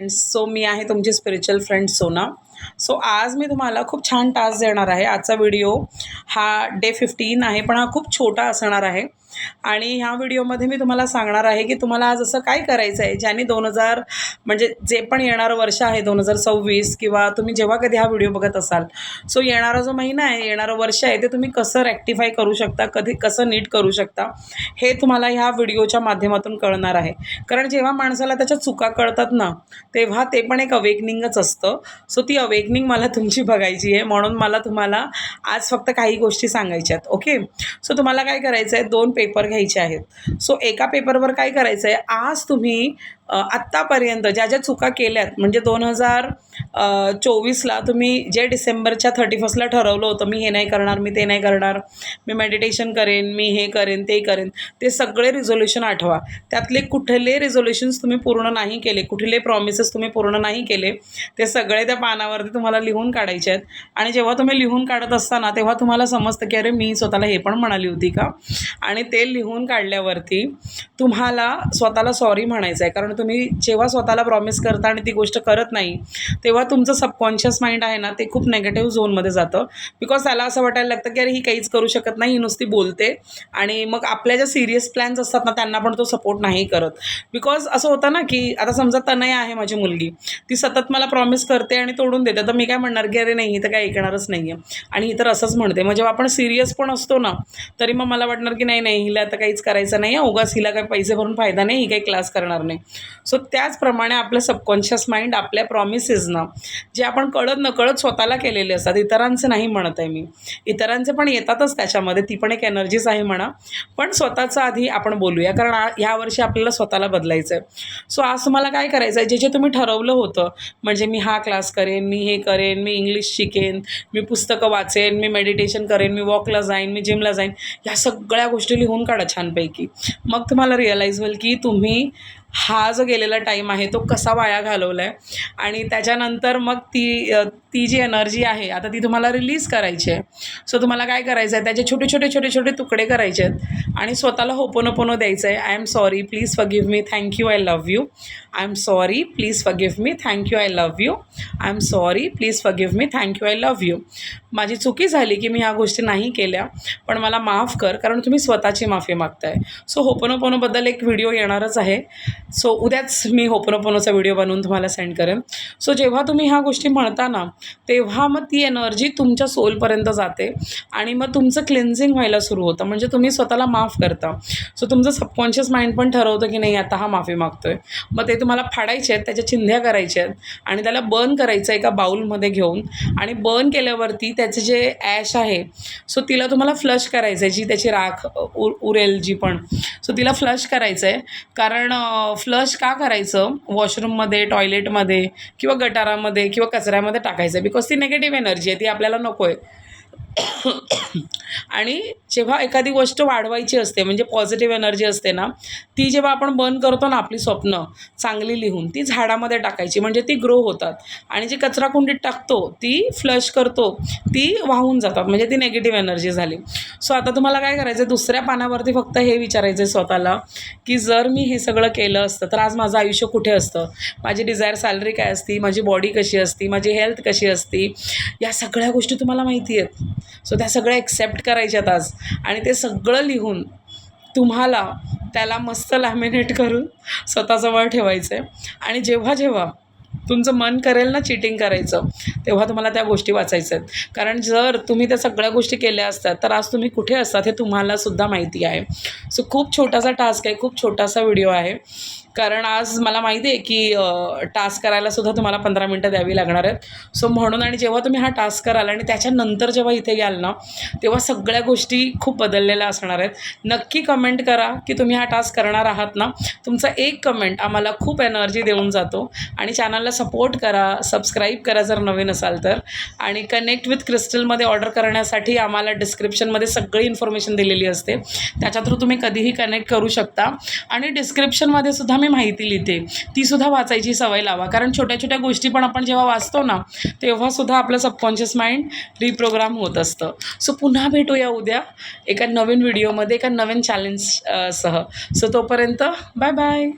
So मी आहे तुमची spiritual friend सोना. सो आज मी तुम्हाला खूप छान टास्क देणार आहे. आजचा व्हिडिओ हा डे फिफ्टीन आहे पण हा खूप छोटा असणार आहे. आणि ह्या व्हिडिओमध्ये मी तुम्हाला सांगणार आहे की तुम्हाला आज असं काय करायचं आहे ज्याने दोन हजार म्हणजे जे पण येणारं वर्ष आहे दोन हजार सव्वीस किंवा तुम्ही जेव्हा कधी हा व्हिडिओ बघत असाल सो येणारा जो महिना आहे येणारं वर्ष आहे ते तुम्ही कसं रॅक्टिफाय करू शकता कधी कसं नीट करू शकता हे तुम्हाला ह्या व्हिडिओच्या माध्यमातून कळणार आहे. कारण जेव्हा माणसाला त्याच्या चुका कळतात ना तेव्हा ते पण एक अवेकनिंगच असतं. सो ती अवेकनिंग मला तुमची बघायची आहे म्हणून मला तुम्हाला आज फक्त काही गोष्टी सांगायच्या आहेत ओके? सो तुम्हाला काय करायचं आहे दोन पेपर घ्यायचे आहेत. सो एका पेपरवर काय करायचं आहे आज तुम्ही आत्तापर्यंत ज्या ज्या चुका केल्यात म्हणजे दोन हजार चोवीसला तुम्ही जे डिसेंबरच्या थर्टी फर्स्टला ठरवलं होतं मी हे नाही करणार मी ते नाही करणार मी मेडिटेशन करेन मी हे करेन ते करेन ते सगळे रिझोल्युशन आठवा. त्यातले कुठले रिझोल्युशन्स तुम्ही पूर्ण नाही केले कुठले प्रॉमिसेस तुम्ही पूर्ण नाही केले ते सगळे त्या पानावरती तुम्हाला लिहून काढायचे आहेत. आणि जेव्हा तुम्ही लिहून काढत असताना तेव्हा तुम्हाला समजतं की अरे मी स्वतःला हे पण म्हणाली होती का? आणि ते लिहून काढल्यावरती तुम्हाला स्वतःला सॉरी म्हणायचं आहे कारण तुम्ही जेव्हा स्वतःला प्रॉमिस करता आणि ती गोष्ट करत नाही तेव्हा तुमचं सबकॉन्शियस माइंड आहे ना ते खूप नेगेटिव्ह झोनमध्ये जातं. बिकॉज त्याला असं वाटायला लागतं की अरे ही काहीच करू शकत नाही ही नुसती बोलते. आणि मग आपल्या ज्या सिरियस प्लॅन्स असतात ना त्यांना पण तो सपोर्ट नाही करत. बिकॉज असं होतं ना की आता समजा तनय आहे माझी मुलगी. ती सतत मला प्रॉमिस करते आणि तोडून देते. तर मी काय म्हणणार की अरे नाही ही तर काय ऐकणारच नाही आहे आणि ही तर असंच म्हणते. मग जेव्हा आपण सिरियस पण असतो ना तरी मग मला वाटणार की नाही नाही हिला आता काहीच करायचं नाही आहे उगाच हिला काही पैसे भरून फायदा नाही ही काही क्लास करणार नाही. सो त्याचप्रमाणे आपलं सबकॉन्शियस माइंड आपल्या प्रॉमिसेसना जे आपण कळत नकळत स्वतःला केलेले असतात. इतरांचे नाही म्हणत आहे मी. इतरांचे पण येतातच त्याच्यामध्ये. ती पण एक एनर्जीच आहे म्हणा. पण स्वतःचं आधी आपण बोलूया. कारण आ- ह्या वर्षी आपल्याला स्वतःला बदलायचं आहे सो आज तुम्हाला काय करायचं आहे जे जे तुम्ही ठरवलं होतं. म्हणजे मी हा क्लास करेन मी हे करेन मी इंग्लिश शिकेन मी पुस्तकं वाचेन मी मेडिटेशन करेन मी वॉकला जाईन मी जिमला जाईन. ह्या सगळ्या गोष्टी लिहून काढा छानपैकी. मग तुम्हाला रिअलाईज होईल की तुम्ही हा जो गेलेला टाईम आहे तो कसा वाया घालवला आहे आणि त्याच्यानंतर मग ती ती जी एनर्जी आहे आता ती तुम्हाला रिलीज करायची आहे. सो तुम्हाला काय करायचं आहे त्याचे छोटे छोटे छोटे छोटे तुकडे करायचे आहेत. आणि स्वतःला होपोनोपोनो द्यायचं आहे I am sorry please forgive me thank you I love you I am sorry please forgive me thank you I love you I am sorry please forgive me thank you I love you माझी चुकी झाली की मी ह्या गोष्टी नाही केल्या पण मला माफ कर कारण तुम्ही स्वतःची माफी मागताय. सो होपनोपोनोबद्दल एक व्हिडिओ येणारच आहे. सो उद्याच मी होपनोपोनोचा व्हिडिओ बनवून तुम्हाला सेंड करेन. सो जेव्हा तुम्ही ह्या गोष्टी म्हणता ना तेव्हा मग ती एनर्जी तुमच्या सोलपर्यंत जाते आणि मग तुमचं क्लिन्झिंग व्हायला सुरू होतं. म्हणजे तुम्ही स्वतःला माफ करता. सो तुमचं सबकॉन्शियस माइंड पण ठरवतं की नाही आता हा माफी मागतो आहे मग ते तुम्हाला फाडायचे आहेत त्याच्या चिंध्या करायच्या आहेत आणि त्याला बर्न करायचं एका बाऊलमध्ये घेऊन आणि बर्न केल्यावरती त्याचे जे ॲश आहे सो तिला तुम्हाला फ्लश करायचं आहे जी त्याची राख उ उरेल जी पण. सो तिला फ्लश करायचं आहे कारण फ्लश का करायचं? वॉशरूममध्ये टॉयलेटमध्ये किंवा गटारामध्ये किंवा कचऱ्यामध्ये टाकायचं. आहे बिकॉज ती निगेटिव्ह एनर्जी आहे. ती आपल्याला नको आहे आणि जेव्हा एखादी गोष्ट वाढवायची असते म्हणजे पॉझिटिव्ह एनर्जी असते ना ती जेव्हा आपण बर्न करतो ना आपली स्वप्न चांगली लिहून ती झाडामध्ये टाकायची. म्हणजे ती ग्रो होतात. आणि जी कचरा कुंडीत टाकतो ती फ्लश करतो ती वाहून जातात. म्हणजे ती नेगेटिव्ह एनर्जी झाली. सो आता तुम्हाला काय करायचं आहे दुसऱ्या पानावरती फक्त हे विचारायचं आहे स्वतःला की जर मी हे सगळं केलं असतं तर आज माझं आयुष्य कुठे असतं? माझी डिझायर सॅलरी काय असती? माझी बॉडी कशी असती? माझी हेल्थ कशी असती? या सगळ्या गोष्टी तुम्हाला माहिती आहेत. सो त्या सगळ्या एक्सेप्ट करायच्यात आज. आणि ते सगळं लिहून तुम्हाला त्याला मस्त लॅमिनेट करून स्वतःजवळ ठेवायचं आहे आणि जेव्हा जेव्हा तुमचं मन करेल ना चिटिंग करायचं. तेव्हा तुम्हाला त्या गोष्टी वाचायच्या आहेत. कारण जर तुम्ही त्या सगळ्या गोष्टी केल्या असतात तर आज तुम्ही कुठे असतात हे तुम्हाला सुद्धा माहिती आहे. सो खूप छोटासा टास्क आहे खूप छोटासा व्हिडिओ आहे. कारण आज मला माहिती आहे की टास्क करायला सुद्धा तुम्हाला पंधरा मिनटं द्यावी लागणार आहेत. सो म्हणून आणि जेव्हा तुम्ही हा टास्क कराल आणि त्याच्यानंतर जेव्हा इथे याल ना तेव्हा सगळ्या गोष्टी खूप बदललेल्या असणार आहेत. नक्की कमेंट करा की तुम्ही हा टास्क करणार आहात ना. तुमचा एक कमेंट आम्हाला खूप एनर्जी देऊन जातो. आणि चॅनलला सपोर्ट करा सबस्क्राईब करा जर नवीन असाल तर. आणि कनेक्ट विथ क्रिस्टलमध्ये ऑर्डर करण्यासाठी आम्हाला डिस्क्रिप्शनमध्ये सगळी इन्फॉर्मेशन दिलेली असते. त्याच्या थ्रू तुम्ही कधीही कनेक्ट करू शकता. आणि डिस्क्रिप्शनमध्ये सुद्धा मी माहिती लिहिते. तीसुद्धा वाचायची सवय लावा. कारण छोट्या छोट्या गोष्टी पण आपण जेव्हा वाचतो ना तेव्हासुद्धा आपलं सबकॉन्शियस माइंड रिप्रोग्राम होत असतं. सो पुन्हा भेटूया उद्या एका नवीन व्हिडिओमध्ये एका नवीन चॅलेंज सह. सो तोपर्यंत बाय बाय